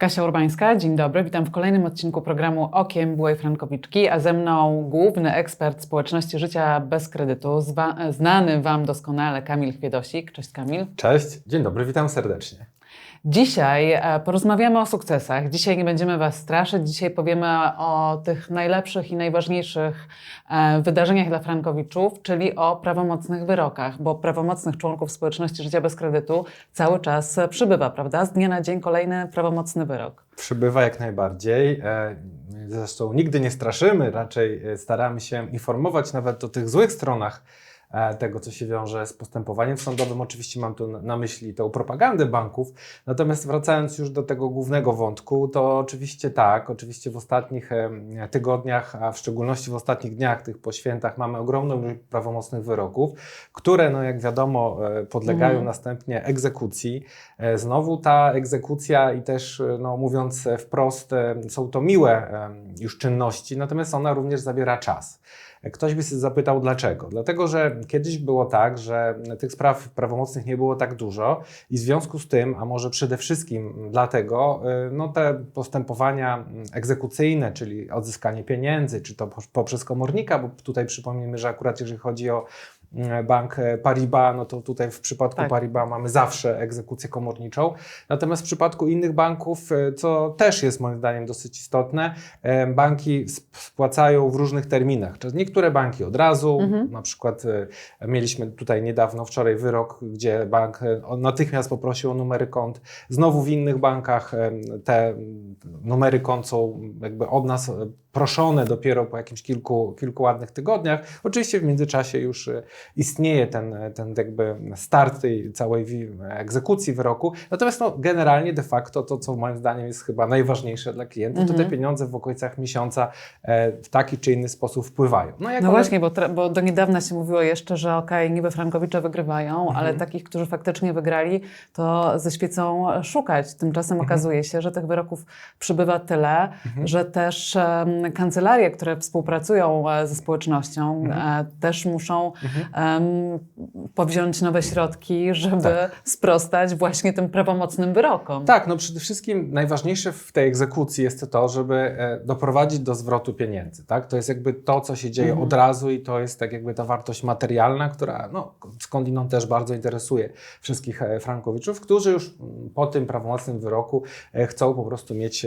Kasia Urbańska, dzień dobry. Witam w kolejnym odcinku programu Okiem Byłej Frankowiczki, a ze mną główny ekspert społeczności życia bez kredytu, znany Wam doskonale Kamil Chwiedosik. Cześć Kamil. Cześć, dzień dobry, witam serdecznie. Dzisiaj e, porozmawiamy o sukcesach. Dzisiaj nie będziemy Was straszyć. Dzisiaj powiemy o tych najlepszych i najważniejszych e, wydarzeniach dla Frankowiczów, czyli o prawomocnych wyrokach, bo prawomocnych członków społeczności życia bez kredytu cały czas przybywa, prawda? Z dnia na dzień kolejny prawomocny wyrok. Przybywa jak najbardziej. E, Zresztą nigdy nie straszymy, raczej staramy się informować nawet o tych złych stronach tego, co się wiąże z postępowaniem sądowym. Oczywiście mam tu na- myśli tą propagandę banków. Natomiast wracając już do tego głównego wątku, to oczywiście tak, oczywiście w ostatnich em, tygodniach, a w szczególności w ostatnich dniach tych po świętach mamy ogromną ilość prawomocnych wyroków, które, no jak wiadomo, e, podlegają Mhm. następnie egzekucji. E, Znowu ta egzekucja i też, e, no, mówiąc e, wprost, e, są to miłe e, już czynności, natomiast ona również zabiera czas. Ktoś by się zapytał dlaczego? Dlatego, że kiedyś było tak, że tych spraw prawomocnych nie było tak dużo i w związku z tym, a może przede wszystkim dlatego, e, no te postępowania egzekucyjne, czyli odzyskanie pieniędzy, czy to po- poprzez komornika, bo tutaj przypomnijmy, że akurat jeżeli chodzi o bank e, Paribas, no to tutaj w przypadku Tak. Paribas mamy zawsze egzekucję komorniczą. Natomiast w przypadku innych banków, e, co też jest moim zdaniem dosyć istotne, e, banki sp- spłacają w różnych terminach. Niektóre banki od razu, Mhm. na przykład mieliśmy tutaj niedawno, wczoraj wyrok, gdzie bank natychmiast poprosił o numery kont. Znowu w innych bankach te mm, numery kont są jakby od nas proszone dopiero po jakimś kilku, kilku ładnych tygodniach. Oczywiście w międzyczasie już e, istnieje ten, ten jakby start tej całej egzekucji wyroku. Natomiast no, generalnie de facto to, co moim zdaniem jest chyba najważniejsze dla klientów, to Mhm. te pieniądze w okolicach miesiąca e, w taki czy inny sposób wpływają. No, No właśnie, bo, bo do niedawna się mówiło jeszcze, że okej, niby Frankowicze wygrywają, Mhm. ale takich, którzy faktycznie wygrali, to ze świecą szukać. Tymczasem Mhm. okazuje się, że tych wyroków przybywa tyle, że też kancelarie, które współpracują e, ze społecznością, Mhm. e, też muszą em, powziąć nowe środki, żeby Tak. sprostać właśnie tym prawomocnym wyrokom. Tak, no przede wszystkim najważniejsze w tej egzekucji jest to, żeby e, doprowadzić do zwrotu pieniędzy. Tak? To jest jakby to, co się dzieje Mhm. od razu i to jest tak jakby ta wartość materialna, która no, skądinąd też bardzo interesuje wszystkich frankowiczów, którzy już po tym prawomocnym wyroku chcą po prostu mieć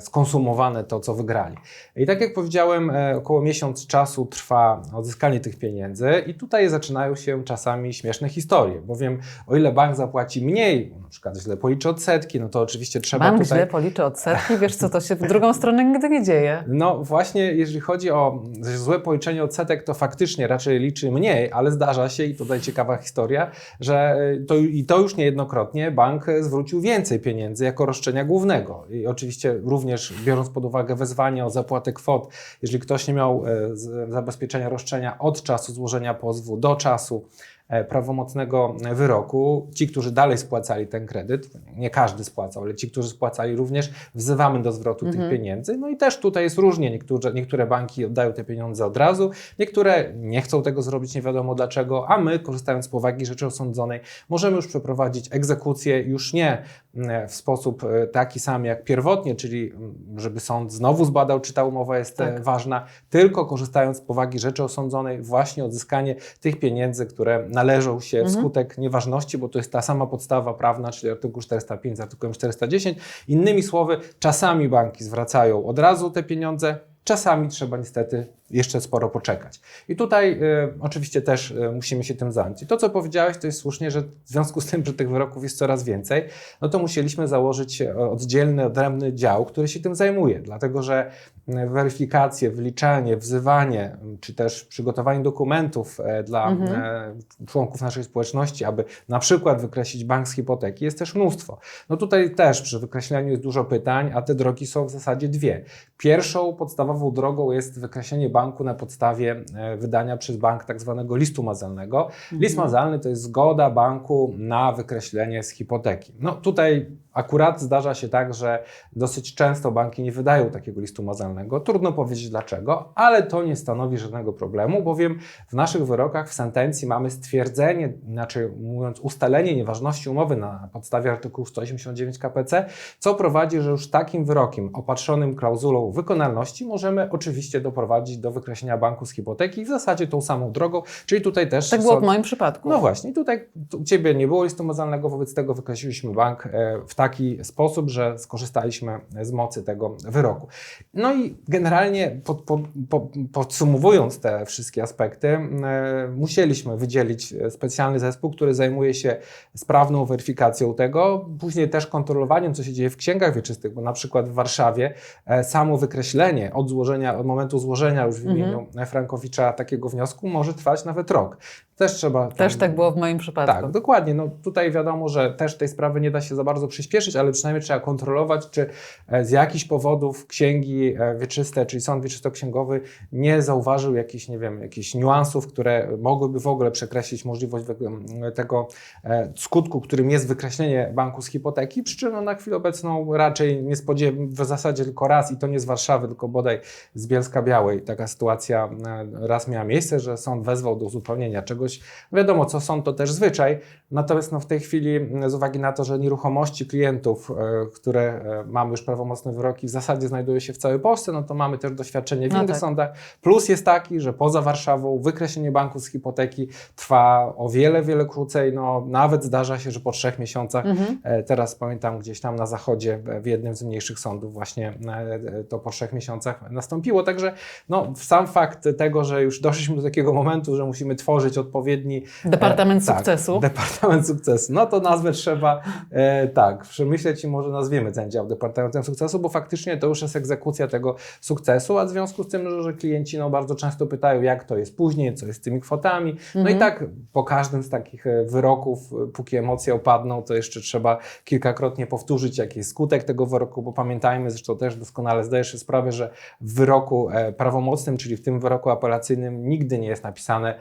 skonsumowane to, co wygrali. I tak jak powiedziałem, e, około miesiąc czasu trwa odzyskanie tych pieniędzy i tutaj zaczynają się czasami śmieszne historie, bowiem o ile bank zapłaci mniej, na przykład źle policzy odsetki, no to oczywiście trzeba Bank tutaj... źle policzy odsetki, wiesz co, to się w drugą stronę nigdy nie dzieje. No właśnie, jeżeli chodzi o złe policzenie odsetek, to faktycznie raczej liczy mniej, ale zdarza się, i tutaj ciekawa historia, że y, to, i to już niejednokrotnie bank zwrócił więcej pieniędzy jako roszczenia głównego. I oczywiście również biorąc pod uwagę wezwanie o zapłatę kwot, jeżeli ktoś nie miał z- zabezpieczenia roszczenia od czasu złożenia pozwu do czasu e, prawomocnego wyroku, ci, którzy dalej spłacali ten kredyt, nie każdy spłacał, ale ci, którzy spłacali również, wzywamy do zwrotu Mhm. tych pieniędzy. No i też tutaj jest różnie. Niektóre, niektóre banki oddają te pieniądze od razu, niektóre nie chcą tego zrobić, nie wiadomo dlaczego, a my, korzystając z powagi rzeczy osądzonej, możemy już przeprowadzić egzekucję już nie mm, w sposób e, taki sam jak pierwotnie, czyli żeby sąd znowu zbadał, czy ta umowa jest e, Tak. ważna, tylko korzystając z powagi rzeczy osądzonej, właśnie odzyskanie tych pieniędzy, które należą się Mhm. wskutek nieważności, bo to jest ta sama podstawa prawna, czyli artykuł 405 z artykułem 410. Innymi słowy, czasami banki zwracają od razu te pieniądze, czasami trzeba niestety jeszcze sporo poczekać. I tutaj e, oczywiście też e, musimy się tym zająć. I to, co powiedziałeś, to jest słusznie, że w związku z tym, że tych wyroków jest coraz więcej, no to musieliśmy założyć e, oddzielny, odrębny dział, który się tym zajmuje, dlatego że m, weryfikacje, wliczanie, wzywanie, m, czy też przygotowanie dokumentów e, dla Mhm. e, członków naszej społeczności, aby na przykład wykreślić bank z hipoteki, jest też mnóstwo. No tutaj też przy wykreślaniu jest dużo pytań, a te drogi są w zasadzie dwie. Pierwszą podstawową drogą jest wykreślenie banku na podstawie e, wydania przez bank tak zwanego listu mazalnego. List mazalny to jest zgoda banku na wykreślenie z hipoteki. No tutaj Akurat zdarza się tak, że dosyć często banki nie wydają takiego listu mazalnego. Trudno powiedzieć dlaczego, ale to nie stanowi żadnego problemu, bowiem w naszych wyrokach w sentencji mamy stwierdzenie, inaczej mówiąc, ustalenie nieważności umowy na podstawie artykułu 189 KPC, co prowadzi, że już takim wyrokiem opatrzonym klauzulą wykonalności możemy oczywiście doprowadzić do wykreślenia banku z hipoteki w zasadzie tą samą drogą, czyli tutaj też Tak było w moim przypadku. no właśnie, tutaj u Ciebie nie było listu mazalnego, wobec tego wykreśliliśmy bank e, w taki sposób, że skorzystaliśmy z mocy tego wyroku. No i generalnie pod, po, po, podsumowując te wszystkie aspekty, e, musieliśmy wydzielić specjalny zespół, który zajmuje się sprawną weryfikacją tego, później też kontrolowaniem, co się dzieje w księgach wieczystych, bo na przykład w Warszawie e, samo wykreślenie od złożenia, od momentu złożenia już w Mhm. imieniu Frankowicza takiego wniosku może trwać nawet rok. Też trzeba. Też tam- tak było w moim przypadku. tak, dokładnie. No tutaj wiadomo, że też tej sprawy nie da się za bardzo przyspieszyć, ale przynajmniej trzeba kontrolować, czy e, z jakichś powodów księgi e, wieczyste, czyli sąd wieczysto-księgowy nie zauważył jakichś, nie wiem, jakichś niuansów, które mogłyby w ogóle przekreślić możliwość tego e, skutku, którym jest wykreślenie banku z hipoteki, przy czym no, na chwilę obecną raczej nie spodziewam, w zasadzie tylko raz i to nie z Warszawy, tylko bodaj z Bielska Białej. Taka sytuacja raz miała miejsce, że sąd wezwał do uzupełnienia czegoś. Wiadomo, co sąd to też zwyczaj, natomiast no, w tej chwili z uwagi na to, że nieruchomości klientów, e, które e, mamy już prawomocne wyroki, w zasadzie znajdują się w całej Polsce, no to mamy też doświadczenie w No innych tak. sądach. Plus jest taki, że poza Warszawą wykreślenie banku z hipoteki trwa o wiele, wiele krócej. No, nawet zdarza się, że po trzech miesiącach Mhm. E, Teraz pamiętam gdzieś tam na zachodzie, w jednym z mniejszych sądów, właśnie to po trzech miesiącach nastąpiło. Także no, sam fakt tego, że już doszliśmy do takiego momentu, że musimy tworzyć odpowiedni Departament e, tak, sukcesu. Departament sukcesu. No to nazwę trzeba e, tak, przemyśleć i może nazwiemy ten dział Departamentem sukcesu, bo faktycznie to już jest egzekucja tego sukcesu, a w związku z tym, że, klienci no, bardzo często pytają, jak to jest później, co jest z tymi kwotami. No Mhm. i tak po każdym z takich e, wyroków, e, póki emocje opadną, to jeszcze trzeba kilkakrotnie powtórzyć, jaki jest skutek tego wyroku, bo pamiętajmy, zresztą też doskonale zdajesz sobie sprawę, że w wyroku e, prawomocnym, czyli w tym wyroku apelacyjnym, nigdy nie jest napisane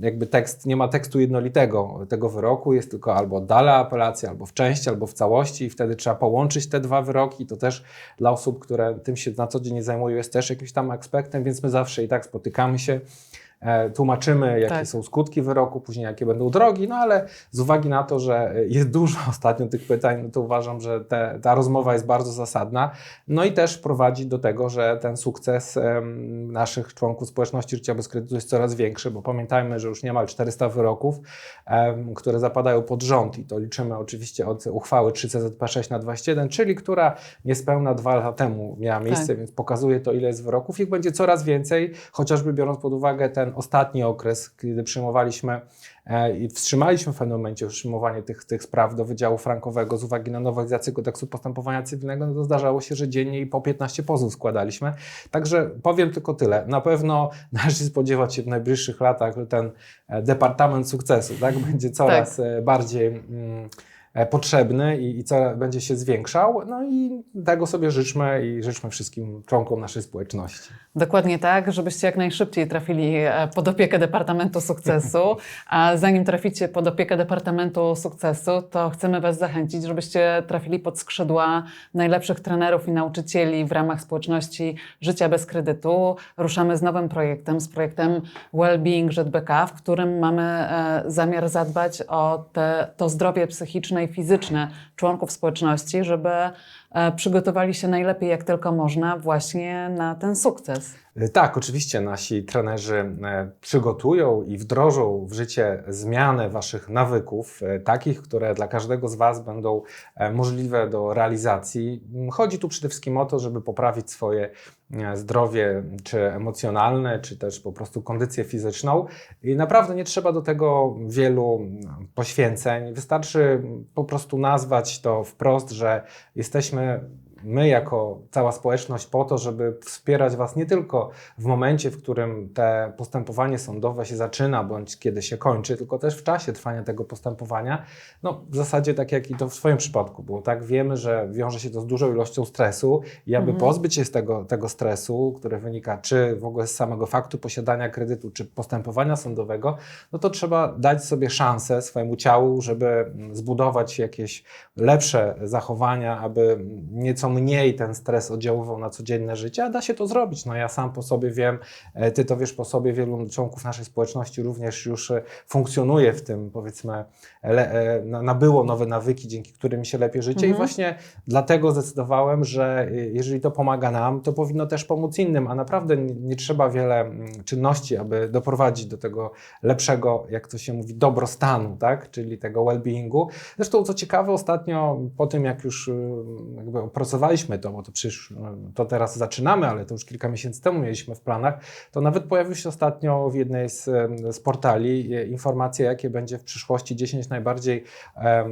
jakby tekst, nie ma tekstu jednolitego tego wyroku, jest tylko albo oddala apelacja, albo w części, albo w całości i wtedy trzeba połączyć te dwa wyroki. To też dla osób, które tym się na co dzień nie zajmują, jest też jakimś tam aspektem, więc my zawsze i tak spotykamy się. E, Tłumaczymy, jakie Tak. są skutki wyroku, później jakie będą drogi, no ale z uwagi na to, że jest dużo ostatnio tych pytań, no to uważam, że te, ta rozmowa jest bardzo zasadna. No i też prowadzi do tego, że ten sukces em, naszych członków społeczności życia bez kredytu jest coraz większy, bo pamiętajmy, że już niemal 400 wyroków, em, które zapadają pod rząd i to liczymy oczywiście od uchwały 3 CZP6 na 21, czyli która niespełna dwa lata temu miała miejsce, Tak. więc pokazuje to, ile jest wyroków. Ich będzie coraz więcej, chociażby biorąc pod uwagę ten ostatni okres, kiedy przyjmowaliśmy e, i wstrzymaliśmy w pewnym momencie przyjmowanie tych, tych spraw do Wydziału Frankowego z uwagi na nowelizację kodeksu postępowania cywilnego, no to zdarzało się, że dziennie i po 15 pozów składaliśmy. Także powiem tylko tyle. Na pewno należy spodziewać się w najbliższych latach, że ten e, Departament Sukcesu tak, będzie coraz e, bardziej mm, potrzebny i, i coraz będzie się zwiększał. No i tego sobie życzmy i życzmy wszystkim członkom naszej społeczności. Dokładnie tak, żebyście jak najszybciej trafili e, pod opiekę Departamentu Sukcesu. A zanim traficie pod opiekę Departamentu Sukcesu, to chcemy Was zachęcić, żebyście trafili pod skrzydła najlepszych trenerów i nauczycieli w ramach społeczności Życia bez kredytu. Ruszamy z nowym projektem, z projektem Wellbeing ZBK, w którym mamy e, zamiar zadbać o te, to zdrowie psychiczne fizyczne członków społeczności, żeby przygotowali się najlepiej jak tylko można właśnie na ten sukces. E, Tak, oczywiście nasi trenerzy e, przygotują i wdrożą w życie zmianę Waszych nawyków, e, takich, które dla każdego z Was będą e, możliwe do realizacji. M, Chodzi tu przede wszystkim o to, żeby poprawić swoje e, zdrowie, czy emocjonalne, czy też po prostu kondycję fizyczną. I naprawdę nie trzeba do tego wielu m, poświęceń. Wystarczy po prostu nazwać to wprost, że jesteśmy uh, my jako cała społeczność po to, żeby wspierać Was nie tylko w momencie, w którym te postępowanie sądowe się zaczyna, bądź kiedy się kończy, tylko też w czasie trwania tego postępowania. No w zasadzie tak jak i to w swoim przypadku było, tak? Wiemy, że wiąże się to z dużą ilością stresu i aby Mhm. pozbyć się z tego, tego stresu, który wynika czy w ogóle z samego faktu posiadania kredytu, czy postępowania sądowego, no to trzeba dać sobie szansę swojemu ciału, żeby mm, zbudować jakieś lepsze zachowania, aby nieco mniej ten stres oddziaływał na codzienne życie, a da się to zrobić. No ja sam po sobie wiem, e, ty to wiesz po sobie, wielu członków naszej społeczności również już e, funkcjonuje w tym, powiedzmy, le, e, na- nabyło nowe nawyki, dzięki którym się lepiej życie i Mhm. właśnie dlatego zdecydowałem, że jeżeli to pomaga nam, to powinno też pomóc innym, a naprawdę nie, trzeba wiele mm, czynności, aby doprowadzić do tego lepszego, jak to się mówi, dobrostanu, tak? czyli tego well-beingu. Zresztą co ciekawe, ostatnio po tym, jak już jakby opracowaliśmy to, bo to przecież y, to teraz zaczynamy, ale to już kilka miesięcy temu mieliśmy w planach, to nawet pojawił się ostatnio w jednej z, z portali y, informacja, jakie będzie w przyszłości 10 najbardziej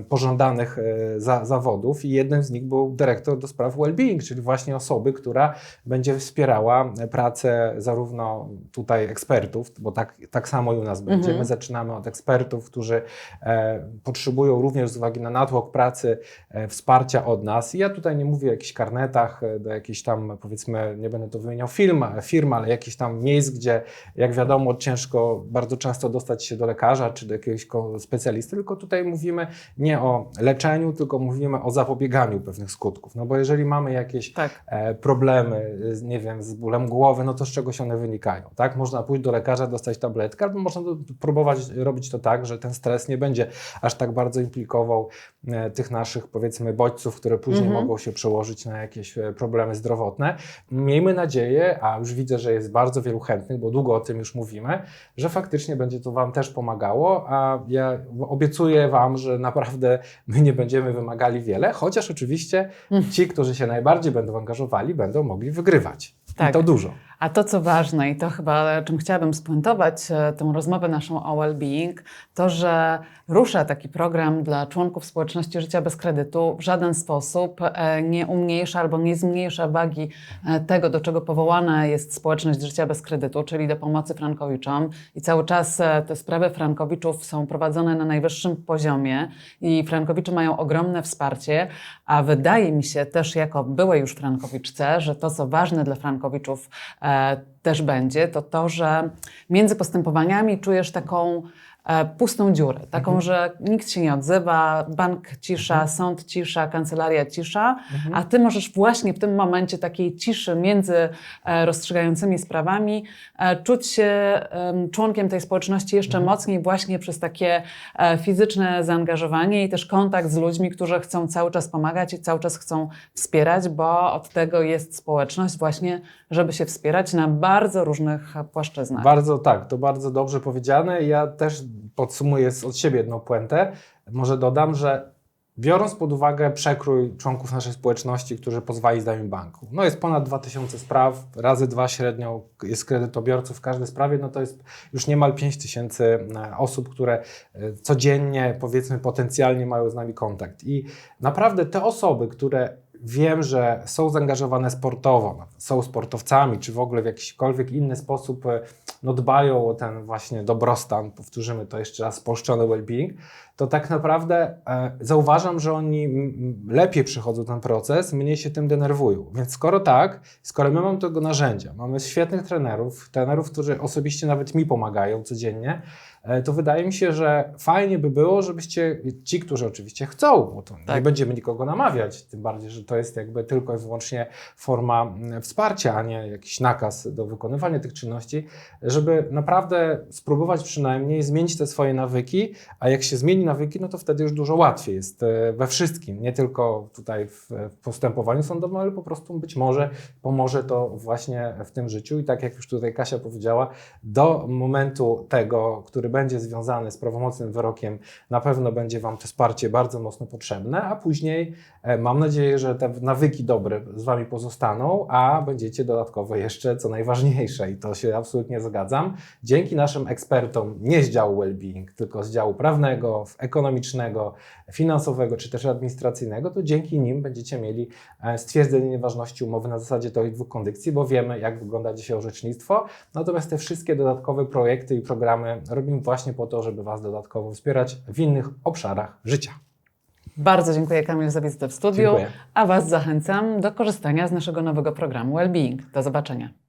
pożądanych y, za, zawodów i jednym z nich był dyrektor do spraw well-being, czyli właśnie osoby, która będzie wspierała pracę zarówno tutaj ekspertów, bo tak, tak samo i u nas będzie. Mhm. My zaczynamy od ekspertów, którzy e, potrzebują również z uwagi na natłok pracy e, wsparcia od nas. I ja tutaj nie mówię jakichś karnetach, e, do jakichś tam powiedzmy, nie będę to wymieniał firm, firm, ale jakichś tam miejsc, gdzie jak wiadomo ciężko bardzo często dostać się do lekarza czy do jakiegoś specjalisty, tylko tutaj mówimy nie o leczeniu, tylko mówimy o zapobieganiu pewnych skutków. No bo jeżeli mamy jakieś Tak. e, problemy, z, nie wiem, z bólem głowy, no to z czegoś one wynikają, tak? Można pójść do lekarza, dostać tabletkę, albo można próbować robić to tak, że ten stres nie będzie aż tak bardzo implikował e, tych naszych, powiedzmy, bodźców, które później Mhm. mogą się przełożyć na jakieś e, problemy zdrowotne. Miejmy nadzieję, a już widzę, że jest bardzo wielu chętnych, bo długo o tym już mówimy, że faktycznie będzie to Wam też pomagało, a ja obiecuję Wam, że naprawdę my nie będziemy wymagali wiele, chociaż oczywiście Mhm. ci, którzy się najbardziej będą angażowali, będą mogli wygrywać. Tak. I to dużo. A to, co ważne i to chyba, czym chciałabym spuentować e, tę rozmowę naszą o well-being, to, że rusza taki program dla członków społeczności życia bez kredytu w żaden sposób e, nie umniejsza albo nie zmniejsza wagi e, tego, do czego powołana jest społeczność życia bez kredytu, czyli do pomocy frankowiczom. I cały czas te sprawy frankowiczów są prowadzone na najwyższym poziomie i frankowicze mają ogromne wsparcie, a wydaje mi się też jako byłej już frankowiczce, że to, co ważne dla frankowiczów też będzie, to to, że między postępowaniami czujesz taką pustą dziurę, taką, Mhm. że nikt się nie odzywa, bank cisza, sąd cisza, kancelaria cisza, Mhm. a ty możesz właśnie w tym momencie takiej ciszy między e, rozstrzygającymi sprawami e, czuć się em, członkiem tej społeczności jeszcze Mhm. mocniej właśnie przez takie e, fizyczne zaangażowanie i też kontakt z ludźmi, którzy chcą cały czas pomagać i cały czas chcą wspierać, bo od tego jest społeczność właśnie, żeby się wspierać na bardzo różnych płaszczyznach. Bardzo tak, to bardzo dobrze powiedziane. Ja też podsumuję z- od siebie jedną puentę. Może dodam, że biorąc pod uwagę przekrój członków naszej społeczności, którzy pozwali zdaniu banku, no jest ponad 2000 spraw, razy dwa średnio jest kredytobiorców w każdej sprawie, no to jest już niemal 5000 e, osób, które e, codziennie, powiedzmy, potencjalnie mają z nami kontakt. I naprawdę te osoby, które wiem, że są zaangażowane sportowo, są sportowcami, czy w ogóle w jakikolwiek inny sposób e, no, dbają o ten właśnie dobrostan, powtórzymy to jeszcze raz, spolszczony well-being, to tak naprawdę e, zauważam, że oni lepiej przechodzą ten proces, mniej się tym denerwują. Więc skoro tak, skoro my mamy tego narzędzia, mamy świetnych trenerów, trenerów, którzy osobiście nawet mi pomagają codziennie, e, to wydaje mi się, że fajnie by było, żebyście ci, którzy oczywiście chcą, bo to nie Tak. będziemy nikogo namawiać, tym bardziej, że to jest jakby tylko i wyłącznie forma wsparcia, a nie jakiś nakaz do wykonywania tych czynności, żeby naprawdę spróbować przynajmniej zmienić te swoje nawyki, a jak się zmieni nawyki, no to wtedy już dużo łatwiej jest e, we wszystkim, nie tylko tutaj w postępowaniu sądowym, ale po prostu być może pomoże to właśnie w tym życiu. I tak jak już tutaj Kasia powiedziała, do momentu tego, który będzie związany z prawomocnym wyrokiem, na pewno będzie Wam to wsparcie bardzo mocno potrzebne, a później e, mam nadzieję, że te nawyki dobre z Wami pozostaną, a będziecie dodatkowo jeszcze, co najważniejsze, i to się absolutnie zgadzam, dzięki naszym ekspertom nie z działu well-being, tylko z działu prawnego, ekonomicznego, finansowego czy też administracyjnego, to dzięki nim będziecie mieli e, stwierdzenie nieważności umowy na zasadzie tych dwóch kondycji, bo wiemy, jak wygląda dzisiaj orzecznictwo. Natomiast te wszystkie dodatkowe projekty i programy robimy właśnie po to, żeby Was dodatkowo wspierać w innych obszarach życia. Bardzo dziękuję Kamil za wizytę w studiu, Dziękuję. a Was zachęcam do korzystania z naszego nowego programu Wellbeing. Do zobaczenia.